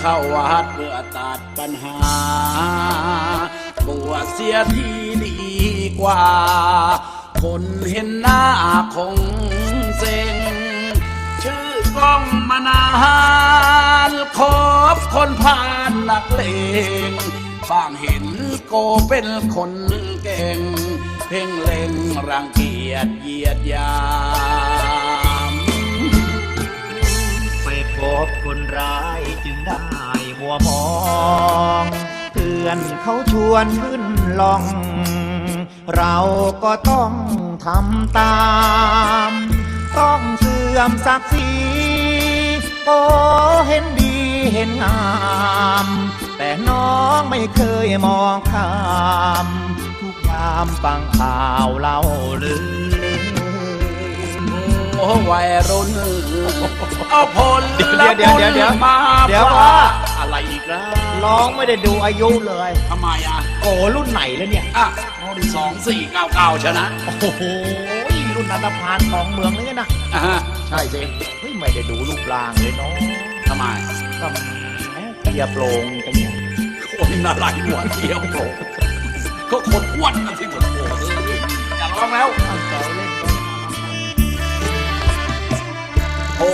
เข้าวัดเพื่อตัดปัญหา บวชเสียทีดีกว่า คนเห็นหน้าคงเซ็ง ชื่อกล้องมานานคบคนผ่านนักเลงบางเห็นโกเป็นคนเก่ง เพ่งเล็งรังเกียจเยียดยา พบคนร้ายจึงได้มัวมอง เพื่อนเขาชวนขึ้นลอง เราก็ต้องทำตาม ต้องเสื่อมศักดิ์ศรีโอ้เห็นดีเห็นงาม แต่น้องไม่เคยมองข้าม ทุกยามฟังข่าวเล่าลือ วัยรุ่นเอาผลเดี๋ยวเดี๋ยวเดี๋ยวเดี๋ยวมาเดี๋ยวฝว่าากอะไรอีกแล้วน้องไม่ได้ดูอายุเลยทำไมอะโอ้รุ่นไหนแล้วเนี่ย อะสองสี่เก้าเก้าชนะโอ้โหรุ่นนันทพานของเมืองเลยนะอะฮะใช่สิเฮ้ยไม่ได้ดูรูปร่างเลยเนาะทำไมก็แหมเกียร์โปรงจังเนี่ยคนอะไรหัวเที่ยวโผล่ก็คนอ้วนนะที่เหมือนโผล่เลยอย่าร้องแล้ว โอ้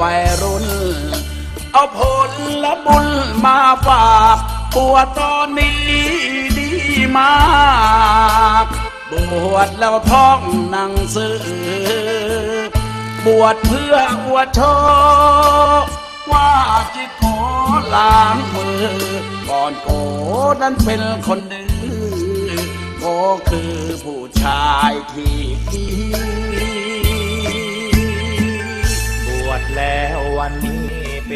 วัยรุ่น เอาผลและบุญมาฝากปวดตอนนี้ดีมากบวชแล้วท่องหนังสือบวชเพื่ออวดโชว์ว่าจิตขอล้างมือ ก่อนโกนั้นเป็นคนดื้อโกคือผู้ชายที่ดี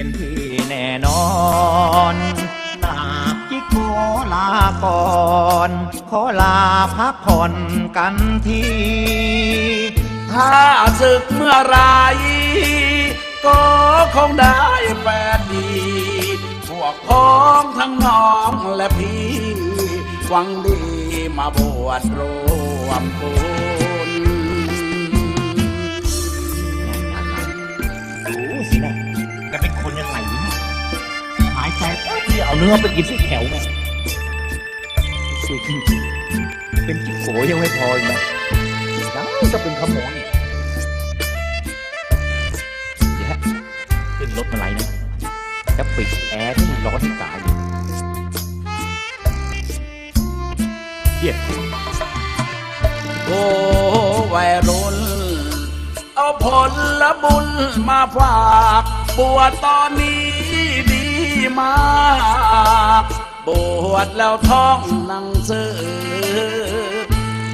เป็นที่แน่นอนนาคจิโกลาก่อนขอลาพักผ่อนกันทีถ้าศึกเมื่อไรก็คงได้แฟนดีพวกพ้องทั้งน้องและพี่หวังดีมาบวชรวมบุญ คนยังไงเนี่ยหายใจที่เอาเนื้อไปกินที่แถวเนี่ยสวยจริงๆเป็นจิ๊กโกยังไม่พออีกนะยังจะเป็นขโมยอีกเดี๋ยวขึ้นรถมาไหลนะจะปิดแอร์ที่ร้อนเกายอยู่เยี่ยโอ้วัยรุ่นเอาผลละบุญมาฝาก บวชตอนนี้ดีมากบวชแล้วท่องหนังสือ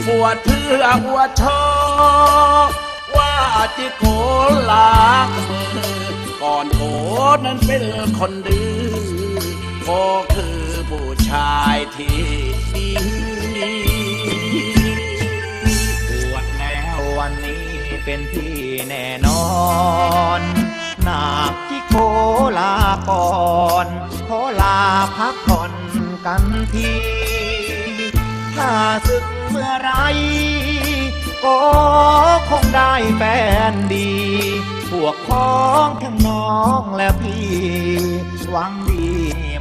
บวชเพื่ออวดโชว์ว่าจิโกล้างมือก่อนโกนั้นเป็นคนดื้อก็คือผู้ชายที่ดีบวชแล้ววันนี้เป็นที่แน่นอน นาคที่โคลาก่อนขอลาพักผ่อนกันทีถ้าศึกเมื่อไรก็คงได้แฟนดี พวกพ้องทั้งน้องและพี่หวังดี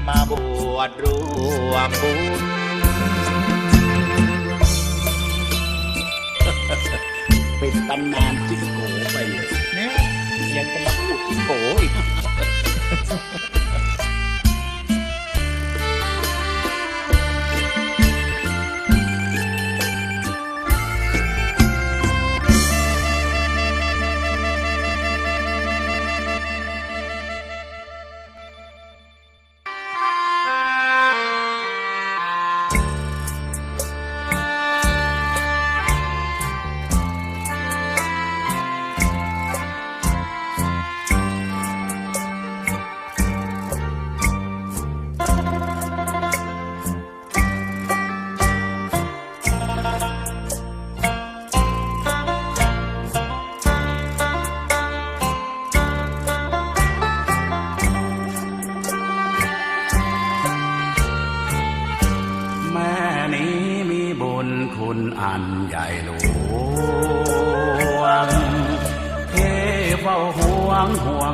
มาบวชรวมบุญเป็นตำนาน คุณอันใหญ่หลวงเทพเฝ้าห่วงห่ว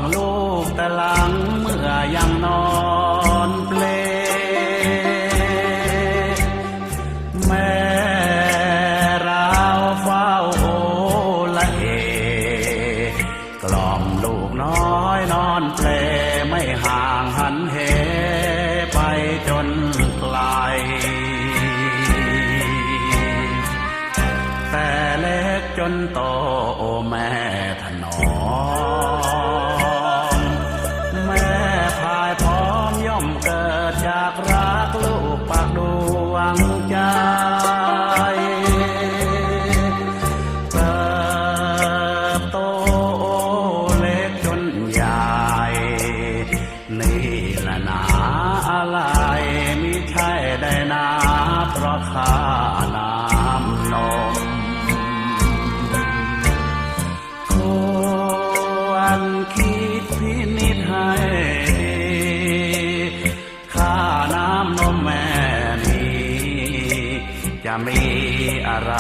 อะไร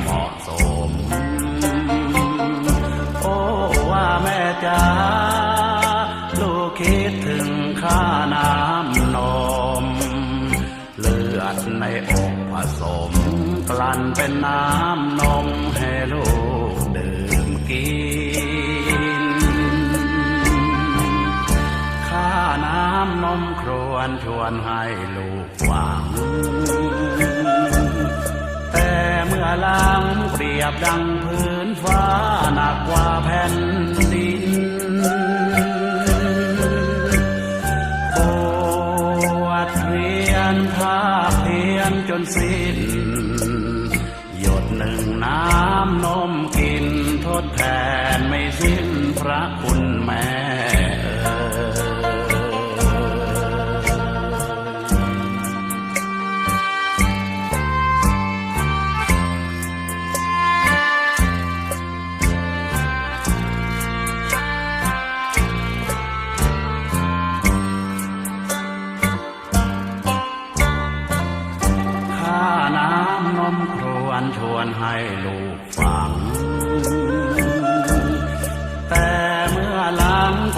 เหมาะสม โอ้ว่าแม่จ๋าลูกคิดถึงค่าน้ำนม เลือดในอกผสม กลั่นเป็นน้ำนมให้ลูกดื่มกินค่าน้ำนมครวนชวนให้ลูกหวัง มื่อลังเปรียบดังพื้นฟ้าหนักกว่าแผ่นดิน ปวดเรียนภาเพียนจนสิ้น หยดหนึ่งน้ำนมกินทดแทนไม่สิ้น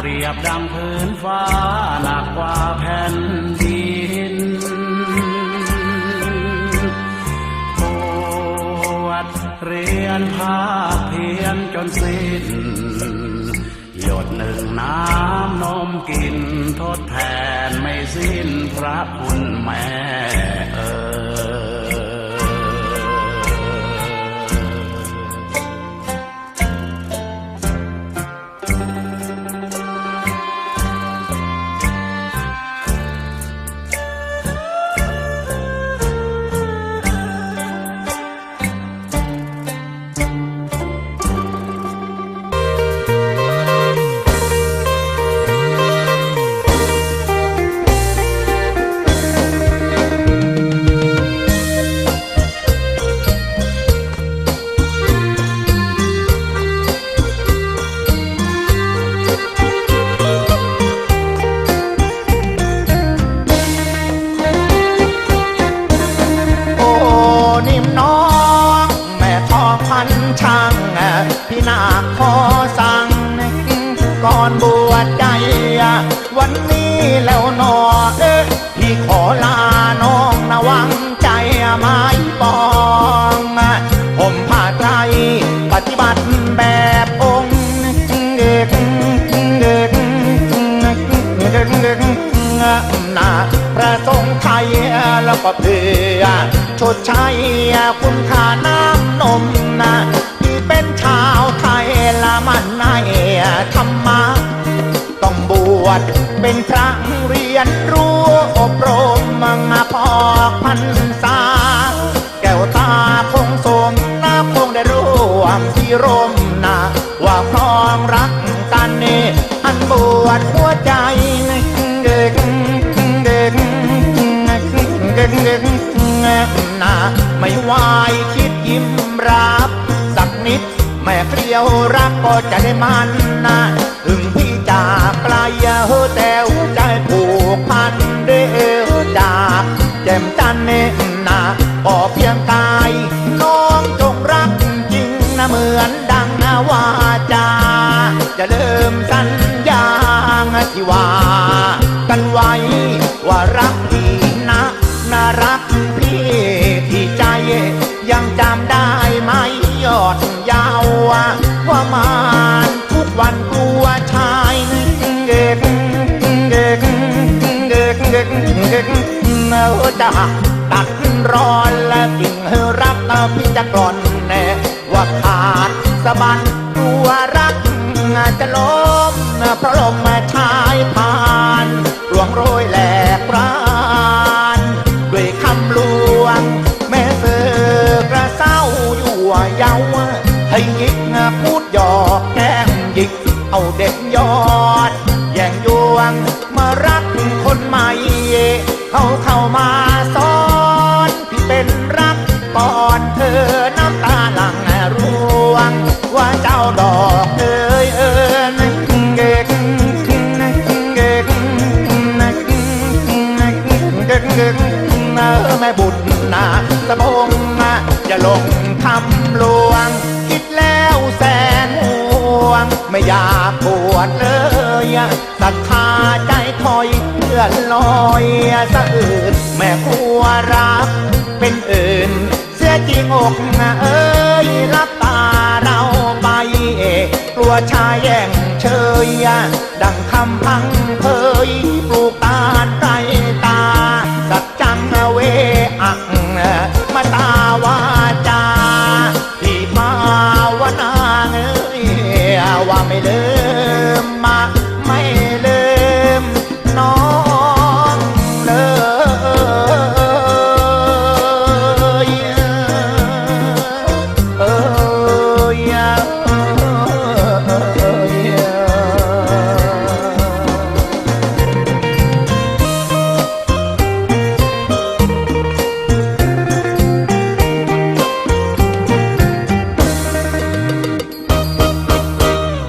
รียบดังพื้นฟ้าหนักกว่าแผ่นดินปวดเรียนภาคเพียนจนสิ้น หยดหนึ่งน้ำนมกินทดแทนไม่สิ้นพระคุณแม่ พี่นาคขอสั่ง ก่อนบวชใจ วันนี้แล้วหนอเอ้พี่ขอลาน้องนะวังใจไม้ปองผมผ้าไตรปฏิบัติแบบองค์เด็กเด็กนาพระทรงไทยแล้วก็เพื่อชดใช้คุณค่าน้ำนมนะ เป็นชาวไทยละมันในธรรมะต้องบวชเป็นพระเรียนรู้อบรมมังพอกพันษาแก้วตาคงสมน้ำคงได้ร่วมที่ร่มนาว่าครองรักกันนี่อันบวชหัวใจเด็กเด็กเด็กเด็กนาไม่ไหวายคิดยิ้มรัก ม่เกลียวรักก็จะได้มันนะถึงพี่จากไกลเฮอแต่หัวใจผูกพันเด้อจากแจ่มจันเน่นาก็เพียงกายน้องจงรักจริงนะเหมือนดังวาจาจะเริ่มสัญญาที่ว่ากันไว้ว่ารักพี่ ชายเด็กเด็กเด็กเด็กเด็กเออจะตัดร้อนและกิ่งรับพี่จะกร่อนแน่ว่าขาดสะบันกลัวรักจะล้มเพราะลมมาชายผ่านหลวงโรยแหลกปราณด้วยคำลวง แม่เสือกระเศร้าอยู่ว่าเยาให้ยิก แม่บุญนะสะบงนะอย่าลงทำลวง คิดแล้วแสนห่วง ไม่อยากปวดเลยศรัทธาใจถอยเลื่อนลอยสะอื่นแม่กลัวรัก เป็นอื่น เสียจริงอกนะเอ้ยรับตาเราไปกลัวชายแย่งเชยดังคำพัง